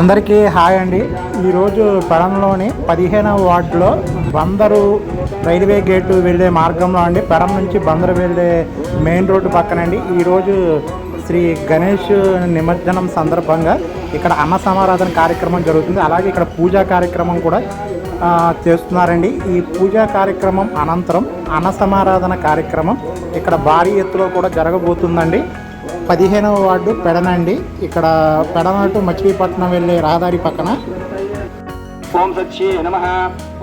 అందరికీ హాయ్ అండి. ఈరోజు పెరంలోని పదిహేనవ వార్డులో బందరు రైల్వే గేటు వెళ్ళే మార్గంలో అండి. పెరం నుంచి బందరు వెళ్ళే మెయిన్ రోడ్డు పక్కనండి. ఈరోజు శ్రీ గణేష్ నిమజ్జనం సందర్భంగా ఇక్కడ అన్న సమారాధన కార్యక్రమం జరుగుతుంది. అలాగే ఇక్కడ పూజా కార్యక్రమం కూడా చేస్తున్నారండి. ఈ పూజా కార్యక్రమం అనంతరం అన్న సమారాధన కార్యక్రమం ఇక్కడ భారీ ఎత్తులో కూడా జరగబోతుందండి. పదిహేనవ వార్డు పెడనండి. ఇక్కడ పెడన టు మచిలీపట్నం వెళ్ళే రహదారి పక్కన. ఓం సత్యే నమ.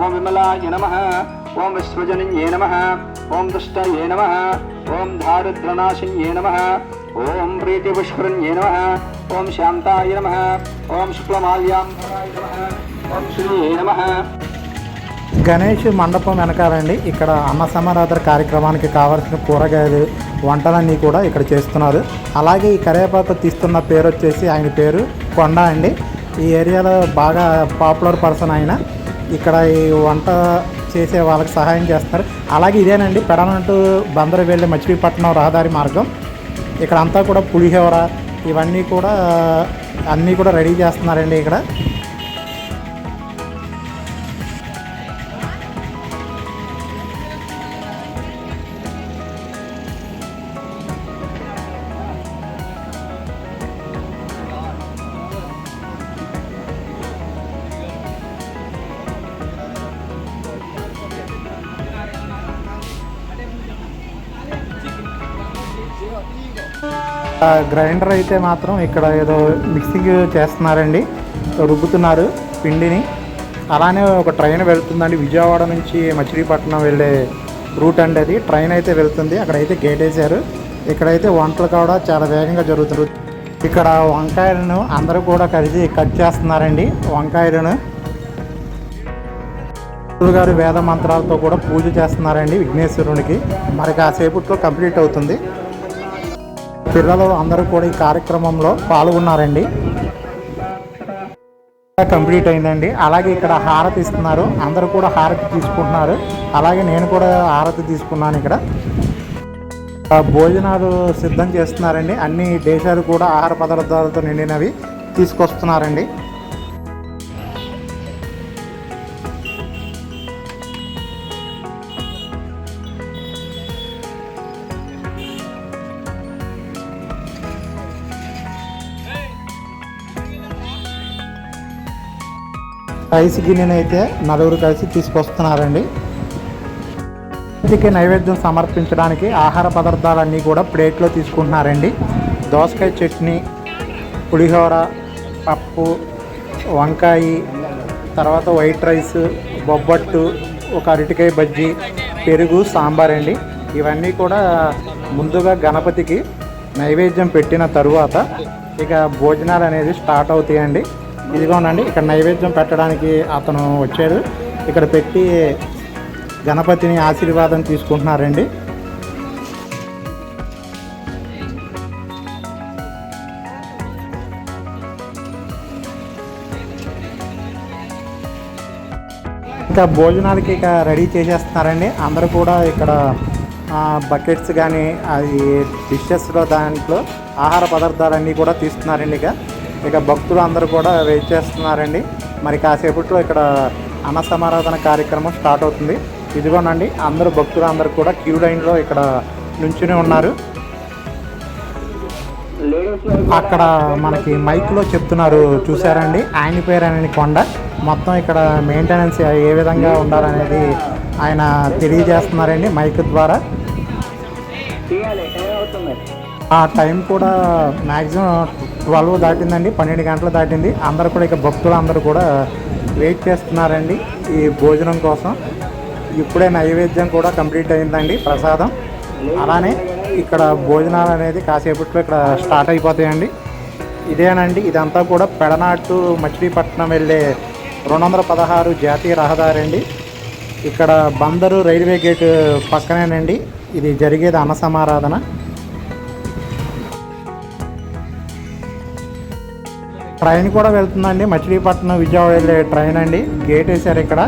ఓం విమలాయ నమ. ఓం విశ్వజనియే నమ. ఓం దుష్టయే నమ. ఓం దారిద్రనాశిన్యే నమ. ఓం ప్రీతి పుష్కరణ్యే నమ. ఓం శాంతాయ నమ. ఓం శుక్లమాల్యాం ఓం శ్రీయే నమ. గణేష్ మండపం వెనకాలండి. ఇక్కడ అన్న సమారాధన కార్యక్రమానికి కావాల్సిన కూరగాయలు వంటలన్నీ కూడా ఇక్కడ చేస్తున్నారు. అలాగే ఈ కరివేపాకు తీస్తున్న పేరు వచ్చేసి ఆయన పేరు కొండ అండి. ఈ ఏరియాలో బాగా పాపులర్ పర్సన్ ఆయన. ఇక్కడ ఈ వంట చేసే వాళ్ళకి సహాయం చేస్తారు. అలాగే ఇదేనండి పెడనంటూ బందరు వెళ్ళి మచిలీపట్నం రహదారి మార్గం. ఇక్కడ అంతా కూడా పులిహోర ఇవన్నీ కూడా అన్నీ కూడా రెడీ చేస్తున్నారండి ఇక్కడ. గ్రైండర్ అయితే మాత్రం ఇక్కడ ఏదో మిక్సింగ్ చేస్తున్నారండి. రుబ్బుతున్నారు పిండిని. అలానే ఒక ట్రైన్ వెళ్తుందండి. విజయవాడ నుంచి మచిలీపట్నం వెళ్ళే రూట్ అండి అది. ట్రైన్ అయితే వెళ్తుంది. అక్కడైతే గేట్ వేశారు. ఇక్కడైతే వంటలు కూడా చాలా వేగంగా జరుగుతుంది ఇక్కడ వంకాయలను అందరూ కూడా కలిసి కట్ చేస్తున్నారండి వంకాయలను. గురువు గారు వేద మంత్రాలతో కూడా పూజ చేస్తున్నారండి విఘ్నేశ్వరునికి. మరి కాసేపట్లో కంప్లీట్ అవుతుంది. పిల్లలు అందరూ కూడా ఈ కార్యక్రమంలో పాల్గొన్నారండి. కంప్లీట్ అయిందండి. అలాగే ఇక్కడ హారతి ఇస్తున్నారు. అందరూ కూడా హారతి తీసుకుంటున్నారు. అలాగే నేను కూడా హారతి తీసుకున్నాను ఇక్కడ. భోజనాలు సిద్ధం చేస్తున్నారండి. అన్ని దేశాలు కూడా ఆహార పదార్థాలతో నిండినవి తీసుకొస్తున్నారండి. రైస్ గిన్నెనైతే అయితే నలుగురు కలిసి తీసుకొస్తున్నారండి. ఇంటికి నైవేద్యం సమర్పించడానికి ఆహార పదార్థాలన్నీ కూడా ప్లేట్లో తీసుకుంటున్నారండి. దోసకాయ చట్నీ పులిహోర పప్పు వంకాయ తర్వాత వైట్ రైస్ బొబ్బట్టు ఒక అరటికాయ బజ్జీ పెరుగు సాంబార్ అండి. ఇవన్నీ కూడా ముందుగా గణపతికి నైవేద్యం పెట్టిన తరువాత ఇక భోజనాలు అనేది స్టార్ట్ అవుతాయండి. ఇదిగోనండి ఇక్కడ నైవేద్యం పెట్టడానికి అతను వచ్చాడు ఇక్కడ పెట్టి గణపతిని ఆశీర్వాదం తీసుకుంటున్నారండి. ఇంకా భోజనాలకి ఇక రెడీ చేసేస్తున్నారండి. అందరూ కూడా ఇక్కడ బకెట్స్ కానీ అది డిషెస్లో దాంట్లో ఆహార పదార్థాలన్నీ కూడా తీస్తున్నారండి ఇక. ఇక భక్తులు అందరూ కూడా వెయిట్ చేస్తున్నారండి. మరి కాసేపట్లో ఇక్కడ అన్న సమారాధన కార్యక్రమం స్టార్ట్ అవుతుంది. ఇదిగోనండి అందరూ భక్తులు అందరూ కూడా క్యూ లైన్లో ఇక్కడ నుంచునే ఉన్నారు. అక్కడ మనకి మైక్లో చెప్తున్నారు చూసారండి ఆయన పేరు అనేది కొండ. మొత్తం ఇక్కడ మెయింటెనెన్స్ ఏ విధంగా ఉండాలనేది ఆయన తెలియజేస్తున్నారండి మైక్ ద్వారా. ఆ టైం కూడా మ్యాక్సిమం ట్వెల్వ్ దాటిందండి పన్నెండు గంటలు దాటింది. అందరూ కూడా ఇక భక్తులు అందరూ కూడా వెయిట్ చేస్తున్నారండి ఈ భోజనం కోసం. ఇప్పుడే నైవేద్యం కూడా కంప్లీట్ అయిందండి ప్రసాదం. అలానే ఇక్కడ భోజనాలు అనేది కాసేపట్లో ఇక్కడ స్టార్ట్ అయిపోతాయండి. ఇదేనండి ఇదంతా కూడా పెడనాటు మచిలీపట్నం వెళ్ళే రెండు వందల పదహారు జాతీయ రహదారి అండి ఇక్కడ బందరు రైల్వే గేట్ పక్కనేనండి. ఇది జరిగేది అన్న ట్రైన్ కూడా వెళ్తుందండి. మచిలీపట్నం విజయవాడ వెళ్ళే ట్రైన్ అండి. గేట్ వేశారు ఇక్కడ.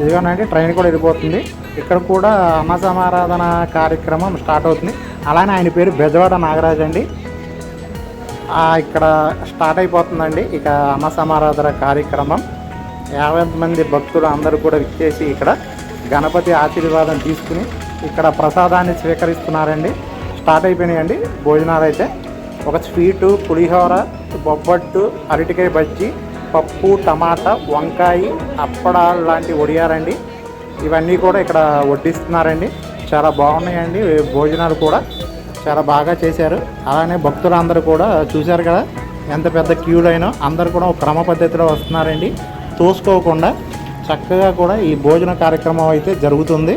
ఇదిగోనండి ట్రైన్ కూడా వెళ్ళిపోతుంది. ఇక్కడ కూడా అమ్మ సమారాధన కార్యక్రమం స్టార్ట్ అవుతుంది. అలానే ఆయన పేరు బెజవాడ నాగరాజ్ అండి. ఇక్కడ స్టార్ట్ అయిపోతుందండి ఇక అమ్మ సమారాధన కార్యక్రమం. యాభై మంది భక్తులు అందరూ కూడా విచ్చేసి ఇక్కడ గణపతి ఆశీర్వాదం తీసుకుని ఇక్కడ ప్రసాదాన్ని స్వీకరిస్తున్నారండి. స్టార్ట్ అయిపోయినాయండి భోజనాలు అయితే. ఒక స్వీటు పులిహోర బొబ్బట్టు అరటికాయ బజ్జీ పప్పు టమాటా వంకాయ అప్పడాలు లాంటి వడియారండి ఇవన్నీ కూడా ఇక్కడ వడ్డిస్తున్నారండి. చాలా బాగున్నాయండి. భోజనాలు కూడా చాలా బాగా చేశారు. అలానే భక్తులందరూ కూడా చూశారు కదా ఎంత పెద్ద క్యూలో అయినా అందరూ కూడా ఒక క్రమ పద్ధతిలో వస్తున్నారండి. తోసుకోకుండా చక్కగా కూడా ఈ భోజన కార్యక్రమం అయితే జరుగుతుంది.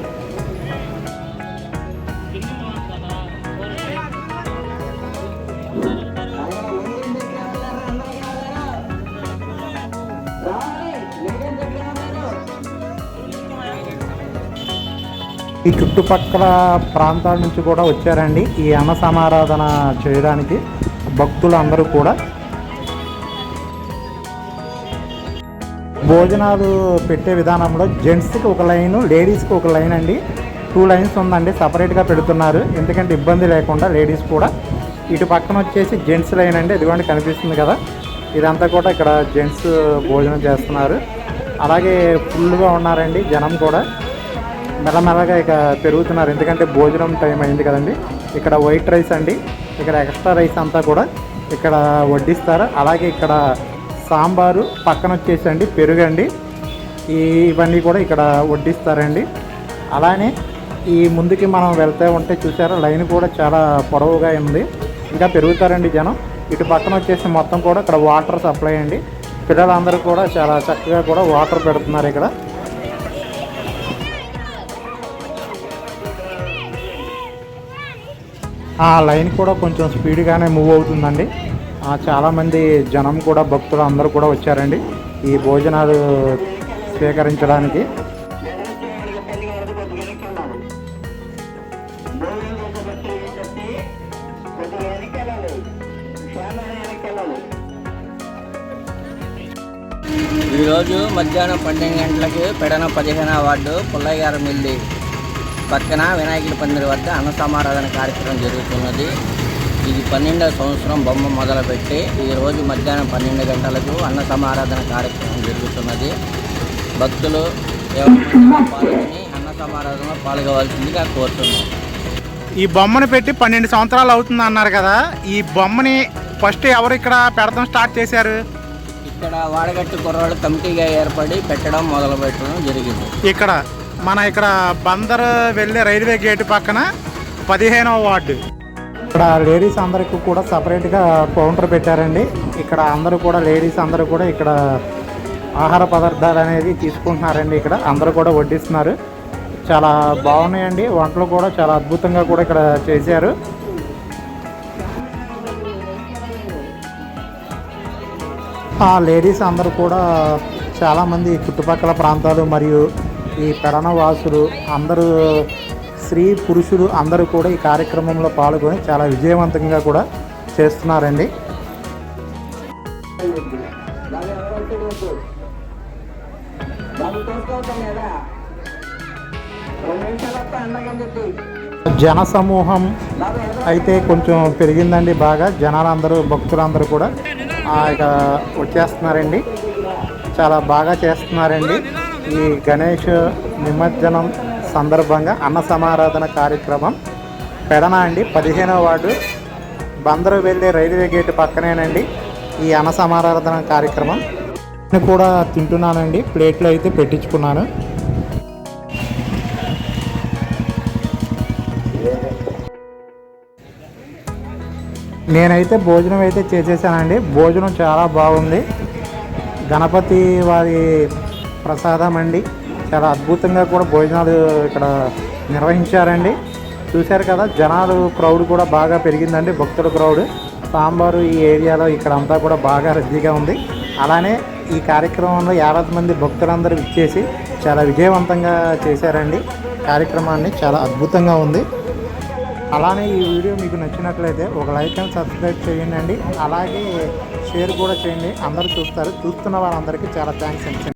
ఈ చుట్టుపక్కల ప్రాంతాల నుంచి కూడా వచ్చారండి. ఈ అన్న సమారాధన చేయడానికి భక్తులు అందరూ కూడా. భోజనాలు పెట్టే విధానంలో జెంట్స్కి ఒక లైన్ లేడీస్కి ఒక లైన్ అండి. టూ లైన్స్ ఉందండి సపరేట్గా పెడుతున్నారు. ఎందుకంటే ఇబ్బంది లేకుండా లేడీస్ కూడా. ఇటు పక్కన వచ్చేసి జెంట్స్ లైన్ అండి ఇదిగోండి కనిపిస్తుంది కదా. ఇదంతా కూడా ఇక్కడ జెంట్స్ భోజనం చేస్తున్నారు. అలాగే ఫుల్గా ఉన్నారండి జనం కూడా. మెల్లమెల్లగా ఇక పెరుగుతున్నారు. ఎందుకంటే భోజనం టైం అయింది కదండి. ఇక్కడ వైట్ రైస్ అండి. ఇక్కడ ఎక్స్ట్రా రైస్ అంతా కూడా ఇక్కడ వడ్డిస్తారు. అలాగే ఇక్కడ సాంబారు పక్కన వచ్చేసి అండి పెరుగండి ఈ ఇవన్నీ కూడా ఇక్కడ వడ్డిస్తారండి. అలానే ఈ ముందుకి మనం వెళ్తే ఉంటే చూసారా లైన్ కూడా చాలా పొడవుగా ఉంది. ఇంకా పెరుగుతారండి జనం. ఇటు పక్కన వచ్చేసి మొత్తం కూడా ఇక్కడ వాటర్ సప్లై అండి. పిల్లలందరూ కూడా చాలా చక్కగా కూడా వాటర్ పెడుతున్నారు ఇక్కడ. ఆ లైన్ కూడా కొంచెం స్పీడ్గానే మూవ్ అవుతుందండి. చాలామంది జనం కూడా భక్తులు అందరూ కూడా వచ్చారండి ఈ భోజనాలు స్వీకరించడానికి. ఈరోజు మధ్యాహ్నం పన్నెండు గంటలకు పెడన పదిహేను అవార్డు పుల్లయ్య గారు మిల్లి. పక్కన వినాయకుల పందిరి వద్ద అన్న సమారాధన కార్యక్రమం జరుగుతున్నది. ఇది పన్నెండవ సంవత్సరం బొమ్మ మొదలుపెట్టి ఈరోజు మధ్యాహ్నం పన్నెండు గంటలకు అన్న సమారాధన కార్యక్రమం జరుగుతున్నది. భక్తులు పాల్గొని అన్న సమారాధనలో పాల్గొవలసిందిగా కోరుతున్నాం. ఈ బొమ్మను పెట్టి పన్నెండు సంవత్సరాలు అవుతుంది అన్నారు కదా ఈ బొమ్మని ఫస్ట్ ఎవరు ఇక్కడ పెడతాం స్టార్ట్ చేశారు? ఇక్కడ వాడగట్టు కుర్రాళ్ళు కమిటీగా ఏర్పడి పెట్టడం మొదలు పెట్టడం జరిగింది. ఇక్కడ మన ఇక్కడ బందర్ వెళ్ళే రైల్వే గేట్ పక్కన పదిహేనవ వార్డు. ఇక్కడ లేడీస్ అందరికి కూడా సపరేట్గా కౌంటర్ పెట్టారండి. ఇక్కడ అందరూ కూడా లేడీస్ అందరూ కూడా ఇక్కడ ఆహార పదార్థాలు అనేది తీసుకుంటున్నారండి ఇక్కడ. అందరూ కూడా వడ్డిస్తున్నారు. చాలా బాగున్నాయండి. వంటలు కూడా చాలా అద్భుతంగా కూడా ఇక్కడ చేశారు. ఆ లేడీస్ అందరూ కూడా చాలామంది చుట్టుపక్కల ప్రాంతాలు మరియు ఈ పెడనవాసులు అందరూ స్త్రీ పురుషులు అందరూ కూడా ఈ కార్యక్రమంలో పాల్గొని చాలా విజయవంతంగా కూడా చేస్తున్నారండి. జన సమూహం అయితే కొంచెం పెరిగిందండి బాగా జనాలందరూ భక్తులందరూ కూడా ఆ, ఇక వచ్చేస్తున్నారండి. చాలా బాగా చేస్తున్నారండి. ఈ గణేష్ నిమజ్జనం సందర్భంగా అన్న సమారాధన కార్యక్రమం పెడన అండి? పదిహేనవ వార్డు బందరు వెళ్ళే రైల్వే గేట్ పక్కనేనండి. ఈ అన్న సమారాధన కార్యక్రమం నేను కూడా తింటున్నానండి. ప్లేట్లు అయితే పెట్టించుకున్నాను. నేనైతే భోజనం అయితే చేసేసానండి. భోజనం చాలా బాగుంది. గణపతి వారి ప్రసాదం అండి చాలా అద్భుతంగా కూడా భోజనాలు ఇక్కడ నిర్వహించారండి. చూశారు కదా జనాలు క్రౌడ్ కూడా బాగా పెరిగిందండి భక్తుల క్రౌడ్ సాంబారు ఈ ఏరియాలో ఇక్కడ అంతా కూడా బాగా రద్దీగా ఉంది. అలానే ఈ కార్యక్రమంలో యాభై మంది భక్తులందరూ ఇచ్చేసి చాలా విజయవంతంగా చేశారండి. కార్యక్రమాన్ని చాలా అద్భుతంగా ఉంది. అలానే ఈ వీడియో మీకు నచ్చినట్లయితే ఒక లైక్ అండ్ సబ్స్క్రైబ్ చేయండి అలాగే షేర్ కూడా చేయండి. అందరూ చూస్తారు. చూస్తున్న వారందరికీ చాలా థ్యాంక్స్ అండి.